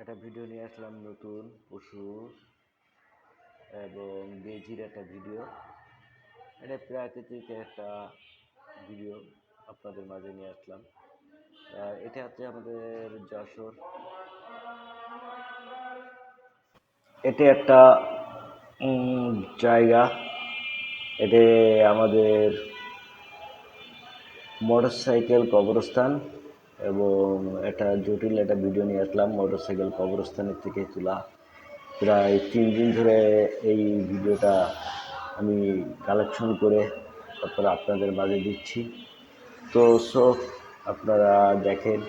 একটা ভিডিও নিয়ে আসলাম নতুন, পশু এবং বেজির একটা ভিডিও এটা প্রাকৃতিক একটা ভিডিও আপনাদের মাঝে নিয়ে আসলাম। এটা হচ্ছে আমাদের যশোর। এটা একটা জায়গা। এটা আমাদের মোটরসাইকেল কবরস্থান। এবং একটা জটিল একটা ভিডিও নিয়ে আসলাম মোটরসাইকেল কবরস্থানের থেকে তোলা। প্রায় তিন দিন ধরে এই ভিডিওটা আমি কালেকশন করে তারপরে আপনাদের মাঝে দিচ্ছি। তো সো আপনারা দেখেন,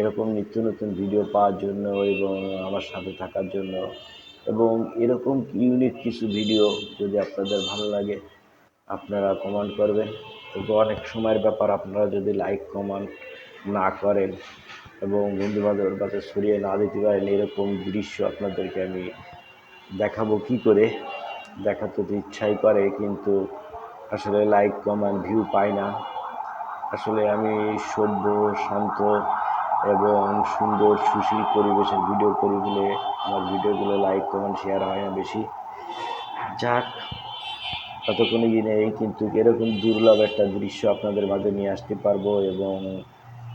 এরকম নিত্য নতুন ভিডিও পাওয়ার জন্য এবং আমার সাথে থাকার জন্য। এবং এরকম ইউনিক কিছু ভিডিও যদি আপনাদের ভালো লাগে, আপনারা কমেন্ট করবেন। তবে অনেক সময়ের ব্যাপার, আপনারা যদি লাইক কমেন্ট না করেন এবং বন্ধু বান্ধবের কাছে সরিয়ে না দিতে পারেন, এরকম দৃশ্য আপনাদেরকে আমি দেখাবো কি করে? দেখাতে তো ইচ্ছাই করে, কিন্তু আসলে লাইক কমেন্ট ভিউ পাই না। আসলে আমি সভ্য, শান্ত এবং সুন্দর, সুশীল পরিবেশের ভিডিও করি বলে আমার ভিডিওগুলো লাইক কমেন্ট শেয়ার হয় না বেশি। যাক ততক্ষণে গিয়ে নেই কিন্তু এরকম দুর্লভ একটা দৃশ্য আপনাদের মাঝে নিয়ে আসতে পারব এবং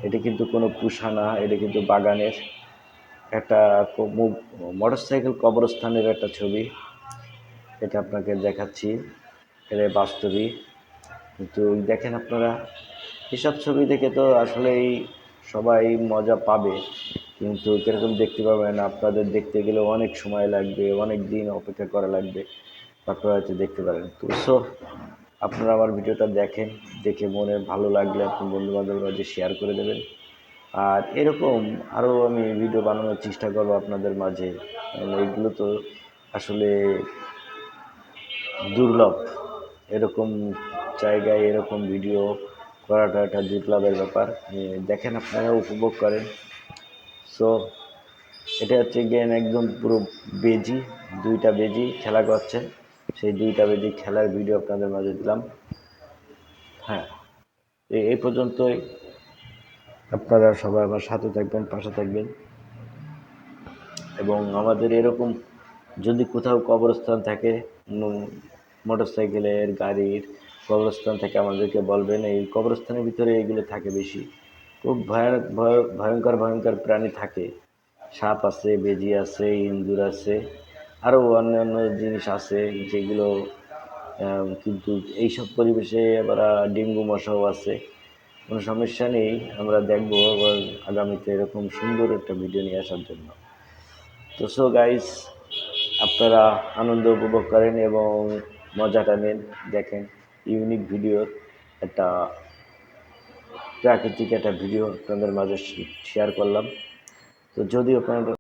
এটা কিন্তু কোনো পুষা না, এটা কিন্তু বাগানের একটা মোটরসাইকেল কবরস্থানের একটা ছবি। এটা আপনাকে দেখাচ্ছি, এটা বাস্তবিক কিন্তু দেখেন আপনারা, এসব ছবি দেখে তো আসলেই সবাই মজা পাবে। কিন্তু কীরকম দেখতে পাবেন, আপনাদের দেখতে গেলে অনেক সময় লাগবে, অনেক দিন অপেক্ষা করা লাগবে। আপনারা হয়তো দেখতে পারেন। তো সো আপনারা আমার ভিডিওটা দেখেন, দেখে মনে ভালো লাগলে আপনি বন্ধু বান্ধবের মাঝে শেয়ার করে দেবেন। আর এরকম আরও আমি ভিডিও বানানোর চেষ্টা করব আপনাদের মাঝে। এইগুলো তো আসলে দুর্লভ। এরকম জায়গায় এরকম ভিডিও করাটা একটা দুর্লভের ব্যাপার। দেখেন আপনারা, উপভোগ করেন। সো এটা হচ্ছে গেম একদম পুরো বেজি, দুইটা বেজি খেলা করছে। সেই দুইটা বেজি খেলার ভিডিও আপনাদের মাঝে দিলাম। হ্যাঁ এই পর্যন্তই। আপনারা সবাই আমার সাথে থাকবেন, পাশে থাকবেন। এবং আমাদের এরকম যদি কোথাও কবরস্থান থাকে মোটর সাইকেলের গাড়ির কবরস্থান থেকে, আমাদেরকে বলবেন। এই কবরস্থানের ভিতরে এগুলো থাকে বেশি। খুব ভয়ানক ভয়- ভয়ঙ্কর ভয়ঙ্কর প্রাণী থাকে। সাপ আছে, বেজি আছে ইন্দুর আছে। আরও অন্যান্য জিনিস আছে যেগুলো কিন্তু এইসব পরিবেশে আবার ডেঙ্গু মশাও আছে। কোনো সমস্যা নেই, আমরা দেখব আবার আগামীতে এরকম সুন্দর একটা ভিডিও নিয়ে আসার জন্য। তো সো গাইস আপনারা আনন্দ উপভোগ করেন এবং মজাটা নেন, দেখেন ইউনিক ভিডিওর একটা প্রাকৃতিক একটা ভিডিও আপনাদের মাঝে শেয়ার করলাম। তো যদি আপনাদের